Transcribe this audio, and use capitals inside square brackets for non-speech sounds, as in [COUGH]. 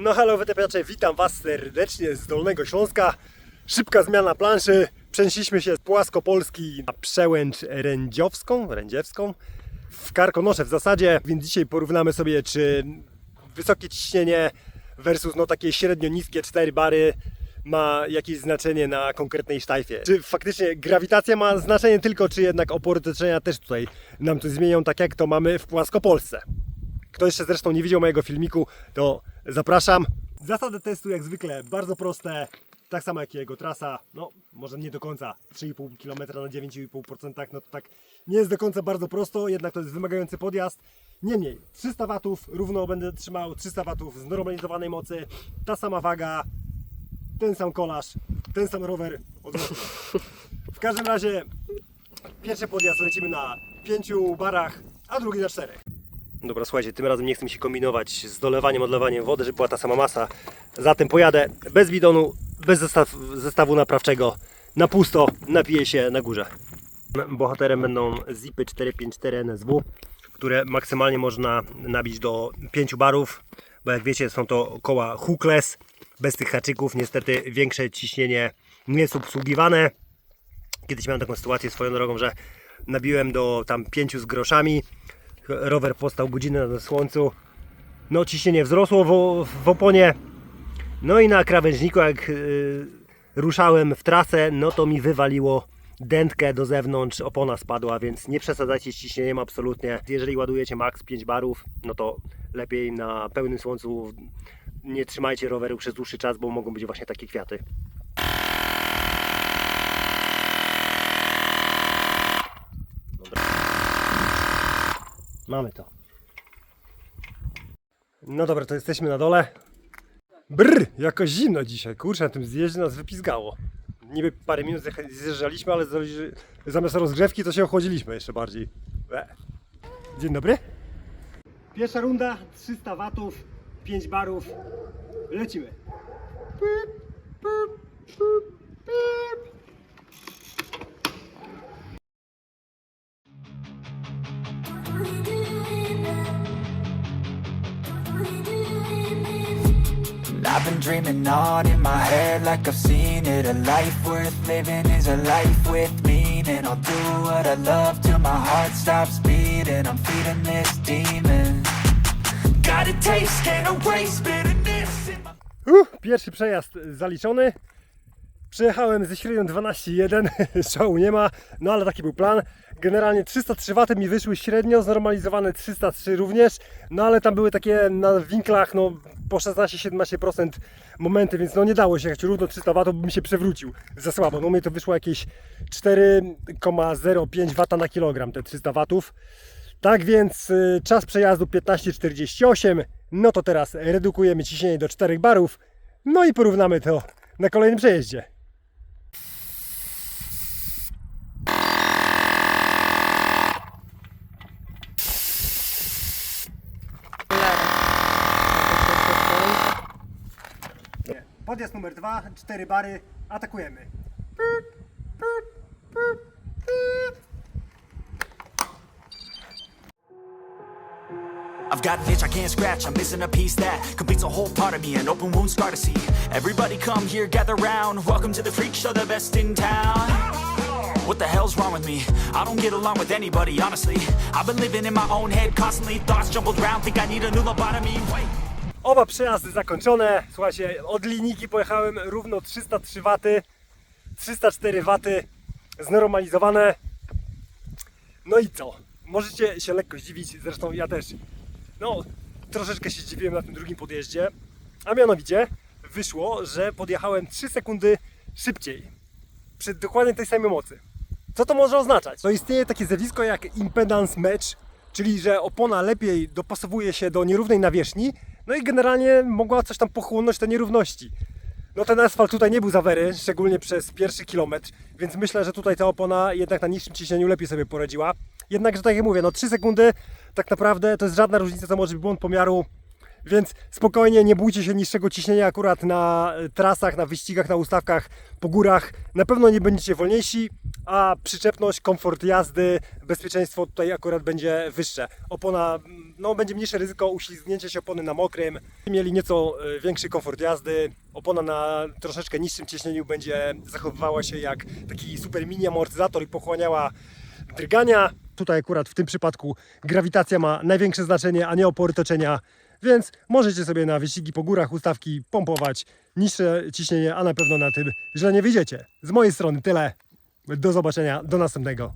No halo wytepiacze, witam Was serdecznie z Dolnego Śląska. Szybka zmiana planszy. Przenieśliśmy się z Płaskopolski na przełęcz Rędziowską, Rędziewską w Karkonosze w zasadzie, więc dzisiaj porównamy sobie czy wysokie ciśnienie versus no takie średnio niskie 4 bary ma jakieś znaczenie na konkretnej sztajfie. Czy faktycznie grawitacja ma znaczenie tylko, czy jednak opory toczenia też tutaj nam coś zmienią, tak jak to mamy w Płaskopolsce. Kto jeszcze zresztą nie widział mojego filmiku, to zapraszam. Zasady testu jak zwykle bardzo proste, tak samo jak jego trasa, no może nie do końca 3,5 km na 9,5%, no to tak nie jest do końca bardzo prosto, jednak to jest wymagający podjazd. Niemniej 300 watów równo będę trzymał, 300 watów znormalizowanej mocy, ta sama waga, ten sam kolaż, ten sam rower odwrotnie. W każdym razie pierwszy podjazd lecimy na 5 barach, a drugi na 4. Dobra, słuchajcie, tym razem nie chcę mi się kombinować z dolewaniem, odlewaniem wody, żeby była ta sama masa. Zatem pojadę bez bidonu, bez zestaw, zestawu naprawczego, na pusto, napiję się na górze. Bohaterem będą zipy 454 NSW, które maksymalnie można nabić do 5 barów, bo jak wiecie są to koła hookless, bez tych haczyków. Niestety większe ciśnienie nie jest obsługiwane. Kiedyś miałem taką sytuację swoją drogą, że nabiłem do tam 5 z groszami. Rower postał godzinę na słońcu. No ciśnienie wzrosło w, w oponie. No i na krawężniku jak yy, ruszałem w trasę, no to mi wywaliło dętkę do zewnątrz, opona spadła, więc nie przesadzajcie z ciśnieniem absolutnie. Jeżeli ładujecie max 5 barów, no to lepiej na pełnym słońcu nie trzymajcie roweru przez dłuższy czas, bo mogą być właśnie takie kwiaty. Mamy to. No dobra, to jesteśmy na dole. Brr, jakoś zimno dzisiaj. Kurczę, na tym zjeździe nas wypizgało. Niby parę minut zjeżdżaliśmy, ale zamiast rozgrzewki to się ochłodziliśmy jeszcze bardziej. E. Dzień dobry. Pierwsza runda, 300 watów, 5 barów. Lecimy. I've been dreaming on in my head like I've seen it. A life worth living is a life with meaning. I'll do what I love till my heart stops beating. I'm feeding this demon. Got a taste, can't erase bitterness in my Uh, pierwszy przejazd zaliczony. Przejechałem ze średnią 12,1, [LAUGHS] szału nie ma, no ale taki był plan. Generalnie 303 W mi wyszły średnio, znormalizowane 303 również, no ale tam były takie na winklach no po 16-17% momenty, więc no nie dało się jechać równo 300 W, bym się przewrócił za słabo. No mnie to wyszło jakieś 4,05 W na kilogram, te 300 W. Tak więc y, czas przejazdu 15,48. No to teraz redukujemy ciśnienie do 4 barów. No i porównamy to na kolejnym przejeździe. Podjazd numer 2, 4 bary, atakujemy. I've got an itch I can't scratch, I'm missing a piece that completes a whole part of me, an open wound scar to see. Everybody come here, gather round. Welcome to the freak show, the best in town. What the hell's wrong with me? I don't get along with anybody, honestly. I've been living in my own head constantly, thoughts jumbled round, think I need a new lobotomy. Wait. Oba przejazdy zakończone. Słuchajcie, od linijki pojechałem równo 303 W, 304 W znormalizowane. No i co? Możecie się lekko zdziwić, zresztą ja też. No, troszeczkę się zdziwiłem na tym drugim podjeździe. A mianowicie wyszło, że podjechałem 3 sekundy szybciej. Przy dokładnie tej samej mocy. Co to może oznaczać? To istnieje takie zjawisko jak impedance match, czyli że opona lepiej dopasowuje się do nierównej nawierzchni, no i generalnie mogła coś tam pochłonąć te nierówności. No ten asfalt tutaj nie był zawery, szczególnie przez pierwszy kilometr, więc myślę, że tutaj ta opona jednak na niższym ciśnieniu lepiej sobie poradziła. Jednakże tak jak mówię, no 3 sekundy tak naprawdę to jest żadna różnica, to może być błąd pomiaru. Więc spokojnie, nie bójcie się niższego ciśnienia akurat na trasach, na wyścigach, na ustawkach po górach. Na pewno nie będziecie wolniejsi, a przyczepność, komfort jazdy, bezpieczeństwo tutaj akurat będzie wyższe. Opona, no będzie mniejsze ryzyko uślizgnięcia się opony na mokrym. Mieli nieco e, większy komfort jazdy. Opona na troszeczkę niższym ciśnieniu będzie zachowywała się jak taki super mini amortyzator i pochłaniała drgania. Tutaj akurat w tym przypadku grawitacja ma największe znaczenie, a nie opory toczenia. Więc możecie sobie na wyścigi po górach ustawki pompować niższe ciśnienie, a na pewno na tym źle nie wyjdziecie. Z mojej strony tyle. Do zobaczenia, do następnego.